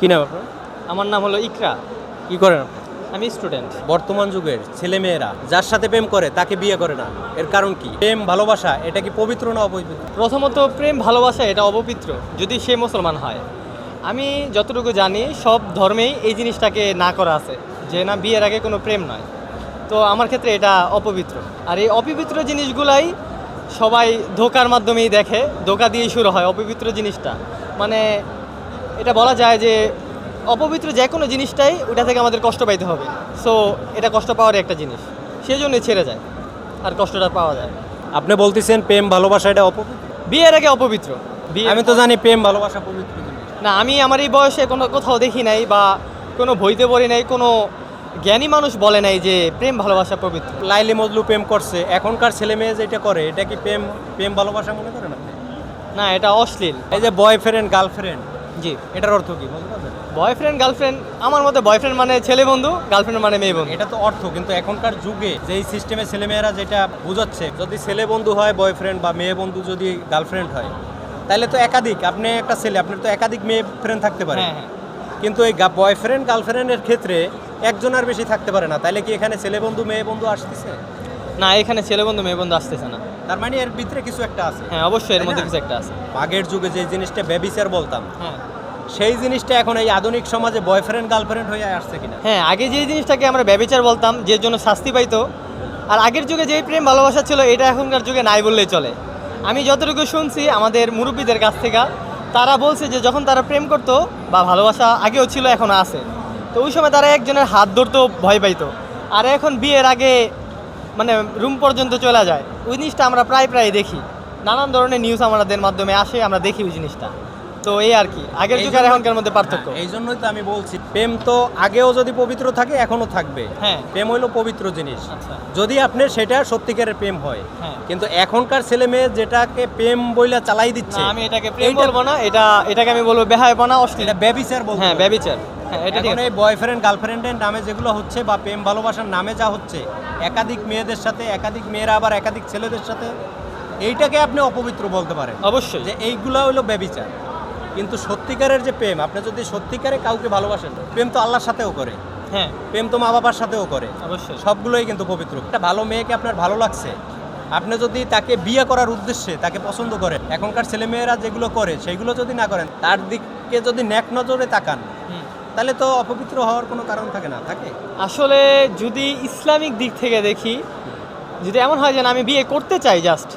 কি নাম আপনার? আমার নাম হলো ইকরা। কি করেন আমি স্টুডেন্ট বর্তমান যুগের ছেলে মেয়েরা যার সাথে প্রেম করে তাকে বিয়ে করে না। এর কারণ কি? প্রেম ভালোবাসা এটা কি পবিত্র না অপবিত্র? প্রথমত প্রেম ভালোবাসা এটা অপবিত্র যদি সে মুসলমান হয়। আমি যতটুকু জানি সব ধর্মেই এই জিনিসটাকে না করা আছে যে না বিয়ের আগে কোনো প্রেম নয়। তো আমার ক্ষেত্রে এটা অপবিত্র। আর এই অপবিত্র জিনিসগুলাই সবাই ধোকার মাধ্যমেই দেখে ধোকা দিয়েই শুরু হয় অপবিত্র জিনিসটা। মানে এটা বলা যায় যে অপবিত্র যে কোনো জিনিসটাই ওটা থেকে আমাদের কষ্ট পাইতে হবে। সো এটা কষ্ট পাওয়ারই একটা জিনিস। সেই জন্যই ছেড়ে যায় আর কষ্টটা পাওয়া যায়। আপনি বলতেছেন প্রেম ভালোবাসা এটা অপবিত্র? বিয়ের আগে অপবিত্র। বিয়ে আমি তো জানি প্রেম ভালোবাসা পবিত্র না আমি আমার এই বয়সে কোনো কোথাও দেখি নাই বা কোনো বইতে পড়ি নাই কোনো জ্ঞানী মানুষ বলে নাই যে প্রেম ভালোবাসা পবিত্র। লাইলি মজলু প্রেম করছে। এখনকার ছেলে মেয়ে যেটা করে এটা কি প্রেম প্রেম ভালোবাসা মনে করে আপনি না এটা অশ্লীল। এই যে বয়ফ্রেন্ড গার্লফ্রেন্ড জি এটার অর্থ কি? বলতে পারবেন বয়ফ্রেন্ড গার্লফ্রেন্ড আমার মতে বয়ফ্রেন্ড মানে ছেলে বন্ধু গার্লফ্রেন্ড মানে মেয়ে বন্ধু। এটা তো অর্থ কিন্তু এখনকার যুগে যেই সিস্টেমে ছেলেমেয়েরা যেটা বোঝাচ্ছে যদি ছেলে বন্ধু হয় বয়ফ্রেন্ড বা মেয়ে বন্ধু যদি গার্লফ্রেন্ড হয় তাহলে তো একাধিক আপনি একটা ছেলে আপনার তো একাধিক মেয়ে ফ্রেন্ড থাকতে পারে। হ্যাঁ হ্যাঁ। কিন্তু এই বয়ফ্রেন্ড গার্লফ্রেন্ডের ক্ষেত্রে একজন আর বেশি থাকতে পারে না তাহলে কি এখানে ছেলে বন্ধু মেয়ে বন্ধু আসতেছে? না এখানে ছেলে বন্ধু মেয়ে বন্ধু আসতেছে না। তার মানে এর ভিতরে কিছু একটা আছে। হ্যাঁ অবশ্যই এর মধ্যে কিছু একটা আছে। আগের যুগে যে জিনিসটা বেবিচার বলতাম হ্যাঁ। সেই জিনিসটা এখন এই আধুনিক সমাজে বয়ফ্রেন্ড গার্লফ্রেন্ড হয়ে আসছে কিনা? হ্যাঁ আগে যে জিনিসটাকে আমরা ব্যবচার বলতাম যে জন্য শাস্তি পাইতো আর আগের যুগে যেই প্রেম ভালোবাসা ছিল এটা এখনকার যুগে নাই বললেই চলে। আমি যতটুকু শুনছি আমাদের মুরব্বীদের কাছ থেকে তারা বলছে যে যখন তারা প্রেম করতো বা ভালোবাসা আগেও ছিল এখনও আছে। তো ওই সময় তারা একজনের হাত ধরতেও ভয় পাইতো। আর এখন বিয়ের আগে মানে রুম পর্যন্ত চলে যায়। ওই জিনিসটা আমরা প্রায় প্রায় দেখি। নানান ধরনের নিউজ আমাদের মাধ্যমে আসে আমরা দেখি ওই জিনিসটা। তো এই আর কি। আগের যুগ আর এখনকার মধ্যে পার্থক্য। হ্যাঁ, এই জন্যই তো আমি বলছি প্রেম তো আগেও যদি পবিত্র থাকে এখনও থাকবে। হ্যাঁ। প্রেম হইল পবিত্র জিনিস। আচ্ছা। যদি আপনার সেটা সত্যিকারের প্রেম হয় হ্যাঁ। কিন্তু এখনকার ছেলে মেয়ে যেটাকে প্রেম বইলা চালাই দিচ্ছে আমি এটাকে প্রেম বলব না এটা এটাকে আমি বলব বেহায়পনা অশ্লীল। এটা ব্যবিচার বলতে হ্যাঁ। ব্যবিচার। এখন আছে। এই বয়ফ্রেন্ড গার্লফ্রেন্ডের নামে যেগুলো হচ্ছে বা প্রেম ভালোবাসার নামে যা হচ্ছে একাধিক মেয়েদের সাথে একাধিক মেয়েরা আবার একাধিক ছেলেদের সাথে এইটাকে আপনি অপবিত্র বলতে পারেন। অবশ্যই। যে এইগুলা হলো ব্যবিচার। কিন্তু সত্যিকারের যে প্রেম আপনি যদি সত্যিকারে কাউকে ভালোবাসেন প্রেম তো আল্লাহর সাথেও করে। হ্যাঁ। প্রেম তো মা বাবার সাথেও করে। অবশ্যই। সবগুলোই কিন্তু পবিত্র। একটা ভালো মেয়েকে আপনার ভালো লাগছে। আপনি যদি তাকে বিয়ে করার উদ্দেশ্যে তাকে পছন্দ করেন এখনকার ছেলেমেয়েরা যেগুলো করে সেইগুলো যদি না করেন তার দিকে যদি ন্যাক নজরে তাকান। তাহলে তো অপবিত্র হওয়ার কোনো কারণ থাকে না থাকে? আসলে যদি ইসলামিক দিক থেকে দেখি যদি এমন হয় যে আমি বিয়ে করতে চাই জাস্ট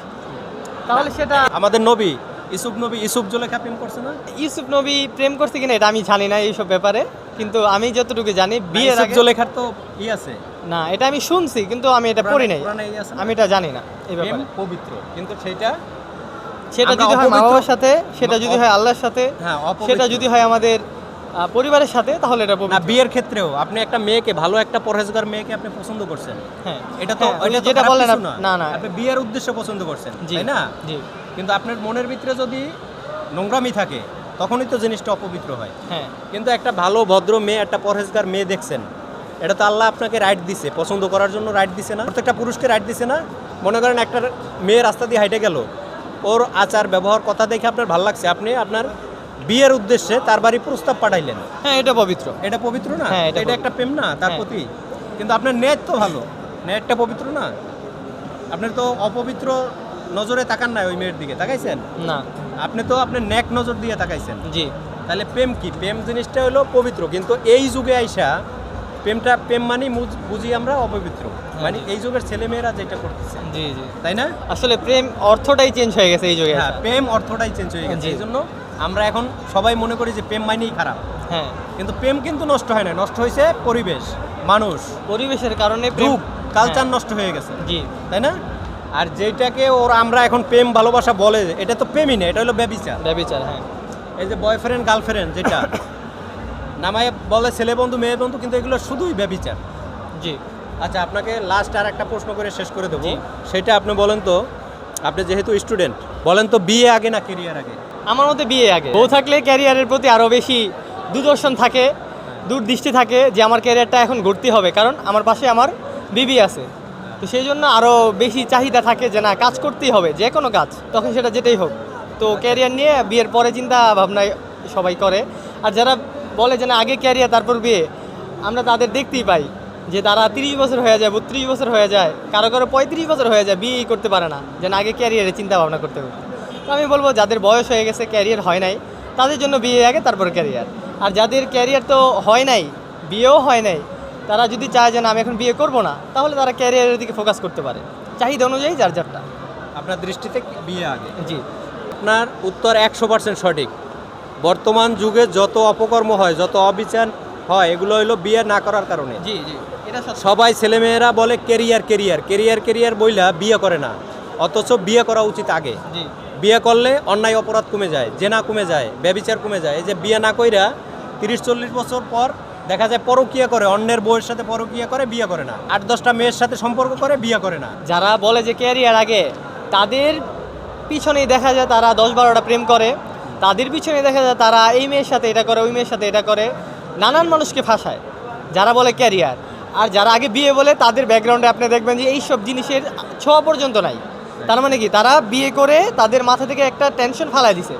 তাহলে সেটা আমাদের নবী ইসুফ নবী ইসুফ জোলেখা প্রেম করছে না? ইউসুফ নবী প্রেম করছে কিনা এটা আমি জানি না এইসব ব্যাপারে কিন্তু আমি যতটুকু জানি বিয়ের ইসুফ আগে জলেখার তো ই আছে। না এটা আমি শুনছি কিন্তু আমি এটা পড়ি নাই? আমি এটা জানি না এই প্রেম ব্যাপারে। পবিত্র কিন্তু সেটা সেটা যদি হয় মা বাবার সাথে সেটা যদি হয় আল্লাহর সাথে হ্যাঁ সেটা যদি হয় আমাদের পরিবারের সাথে তাহলে এটা না বিয়ের ক্ষেত্রেও। আপনি একটা মেয়েকে ভালো একটা পরহেজগার মেয়েকে আপনি পছন্দ করছেন। হ্যাঁ। এটা তো হ্যাঁ, এটা যেটা বললেন না। না আপনি বিয়ের উদ্দেশ্যে পছন্দ করছেন জি তাই না? জি। কিন্তু আপনার মনের ভিতরে যদি নোংরামি থাকে তখনই তো জিনিসটা অপবিত্র হয়। হ্যাঁ। কিন্তু একটা ভালো ভদ্র মেয়ে একটা পরহেজগার মেয়ে দেখছেন এটা তো আল্লাহ আপনাকে রাইট দিছে। পছন্দ করার জন্য রাইট দিছে না। প্রত্যেকটা পুরুষকে রাইট দিছে না। মনে করেন একটা মেয়ে রাস্তা দিয়ে হাইটে গেল ওর আচার ব্যবহার কথা দেখে আপনার ভালো লাগছে। আপনি আপনার বিয়ের উদ্দেশ্যে তার বাড়ি প্রস্তাব পাঠাইলেন। হ্যাঁ এটা পবিত্র। এটা পবিত্র না? হ্যাঁ, এটা একটা প্রেম না তার হ্যাঁ। প্রতি। কিন্তু আপনার নেট তো ভালো। নেটটা পবিত্র না? আপনার তো অপবিত্র নজরে তাকান না ওই মেয়ের দিকে তাকাইছেন? না। আপনি তো আপনার নেক নজর দিয়ে তাকাইছেন। জি। তাহলে প্রেম কি? প্রেম জিনিসটা হলো পবিত্র। কিন্তু এই যুগে আইসা প্রেমটা প্রেম মানে বুঝি আমরা অপবিত্র। মানে এই যুগের ছেলে মেয়েরা যেটা করতেছে। জি জি। তাই না? আসলে প্রেম অর্থটাই চেঞ্জ হয়ে গেছে এই যুগে হ্যাঁ প্রেম অর্থটাই চেঞ্জ হয়ে গেছে। এই জন্য আমরা এখন সবাই মনে করি যে প্রেম মানেই খারাপ। হ্যাঁ। কিন্তু প্রেম কিন্তু নষ্ট হয় না নষ্ট হয়েছে পরিবেশ মানুষ। পরিবেশের কারণে প্রেম কালচার হ্যাঁ, নষ্ট হয়ে গেছে। জি। তাই না? আর যেটাকে ওর আমরা এখন প্রেম ভালোবাসা বলে এটা তো প্রেমই না এটা হলো ব্যবিচার। ব্যবিচার হ্যাঁ। এই যে বয়ফ্রেন্ড গার্লফ্রেন্ড যেটা নামায় বলে ছেলে বন্ধু মেয়ে বন্ধু কিন্তু এগুলো শুধুই ব্যবিচার। জি। আচ্ছা আপনাকে লাস্ট আর একটা প্রশ্ন করে শেষ করে দেবো। সেটা আপনি বলেন তো আপনি যেহেতু স্টুডেন্ট বলেন তো বিয়ে আগে না কেরিয়ার আগে? আমার মতে বিয়ে আগে। বউ থাকলে ক্যারিয়ারের প্রতি আরও বেশি দূরদর্শন থাকে, দূরদৃষ্টি থাকে যে আমার ক্যারিয়ারটা এখন ঘুরতে হবে, কারণ আমার পাশে আমার বিবি আছে। তো সেই জন্য আরও বেশি চাহিদা থাকে যে না, কাজ করতেই হবে, যে কোনো কাজ, তখন সেটা যেটাই হোক। তো ক্যারিয়ার নিয়ে বিয়ের পরে চিন্তা ভাবনায় সবাই করে। আর যারা বলে যে না, আগে ক্যারিয়ার, তারপর বিয়ে, আমরা তাদের দেখতেই পাই যে তারা তিরিশ বছর হয়ে যায়, বত্রিশ বছর হয়ে যায়, কারও কারও পঁয়ত্রিশ বছর হয়ে যায়, বিয়েই করতে পারে না। যেন আগে ক্যারিয়ারে চিন্তা ভাবনা করতে করতে তো আমি বলব যাদের বয়স হয়ে গেছে ক্যারিয়ার হয় নাই তাদের জন্য বিয়ে আগে তারপর ক্যারিয়ার আর যাদের ক্যারিয়ার তো হয় নাই বিয়েও হয় নাই তারা যদি চায় যে না আমি এখন বিয়ে করব না তাহলে তারা ক্যারিয়ারের দিকে ফোকাস করতে পারে। চাহিদা অনুযায়ী যার যারটা। আপনার দৃষ্টিতে বিয়ে আগে? জি। আপনার উত্তর একশো পার্সেন্ট সঠিক। বর্তমান যুগে যত অপকর্ম হয় যত অবিচার হয় এগুলো হলো বিয়ে না করার কারণে। জি জি। এটা সবাই ছেলেমেয়েরা বলে কেরিয়ার কেরিয়ার কেরিয়ার কেরিয়ার বইলা বিয়ে করে না। অথচ বিয়ে করা উচিত আগে। জি। বিয়ে করলে অন্যায় অপরাধ কমে যায়, জেনা কমে যায়, ব্যবিচার কমে যায়। এই যে বিয়ে না কইরা তিরিশ চল্লিশ বছর পর দেখা যায় পরকিয়া করে, অন্যের বউয়ের সাথে পরকিয়া করে, বিয়ে করে না। আট দশটা মেয়ের সাথে সম্পর্ক করে, বিয়ে করে না। যারা বলে যে ক্যারিয়ার আগে, তাদের পিছনেই দেখা যায় তারা দশ বারোটা প্রেম করে। তাদের পিছনে দেখা যায় তারা এই মেয়ের সাথে এটা করে, ওই মেয়ের সাথে এটা করে। নানান মানুষকে ফাঁসায়, যারা বলে ক্যারিয়ার। আর যারা আগে বিয়ে বলে, তাদের ব্যাকগ্রাউন্ডে আপনি দেখবেন যে এই সব জিনিসের ছোঁয়া পর্যন্ত নাই। তার মানে কি? তারা বিয়ে করে তাদের মাথা থেকে একটা টেনশন ফালাই দিছে।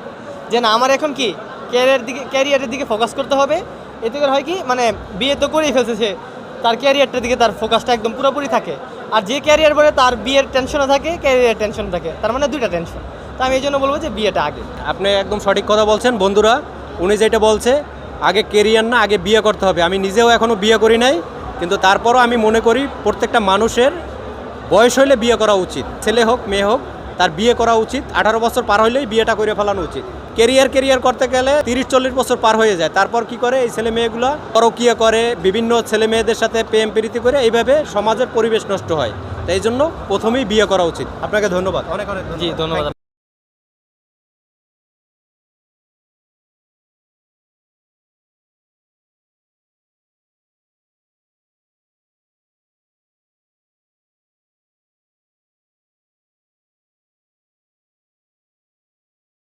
যে না, আমার এখন কি? ক্যারিয়ার দিকে ক্যারিয়ারের দিকে ফোকাস করতে হবে। এতে করে হয় কি? মানে বিয়ে তো করেই ফেলছে সে। তার ক্যারিয়ারটার দিকে তার ফোকাসটা একদম পুরোপুরি থাকে। আর যে ক্যারিয়ার বলে তার বিয়ের টেনশনও থাকে ক্যারিয়ার টেনশন থাকে। তার মানে দুইটা টেনশন তো আমি এই জন্য বলব যে বিয়েটা আগে। আপনি একদম সঠিক কথা বলছেন। বন্ধুরা, উনি যেটা বলছে, আগে কেরিয়ার না, আগে বিয়ে করতে হবে। আমি নিজেও এখনও বিয়ে করি নাই, কিন্তু তারপরও আমি মনে করি প্রত্যেকটা মানুষের বয়স হইলে বিয়ে করা উচিত। ছেলে হোক, মেয়ে হোক, তার বিয়ে করা উচিত। আঠারো বছর পার হইলেই বিয়েটা করে ফেলানো উচিত। কেরিয়ার কেরিয়ার করতে গেলে তিরিশ, চল্লিশ বছর পার হয়ে যায়। তারপর কি করে এই ছেলে মেয়েগুলো পরকিয়া করে, বিভিন্ন ছেলে মেয়েদের সাথে প্রেম প্রীতি করে এইভাবে সমাজের পরিবেশ নষ্ট হয়। তাই জন্য প্রথমেই বিয়ে করা উচিত। আপনাকে ধন্যবাদ। অনেক অনেক জি, ধন্যবাদ।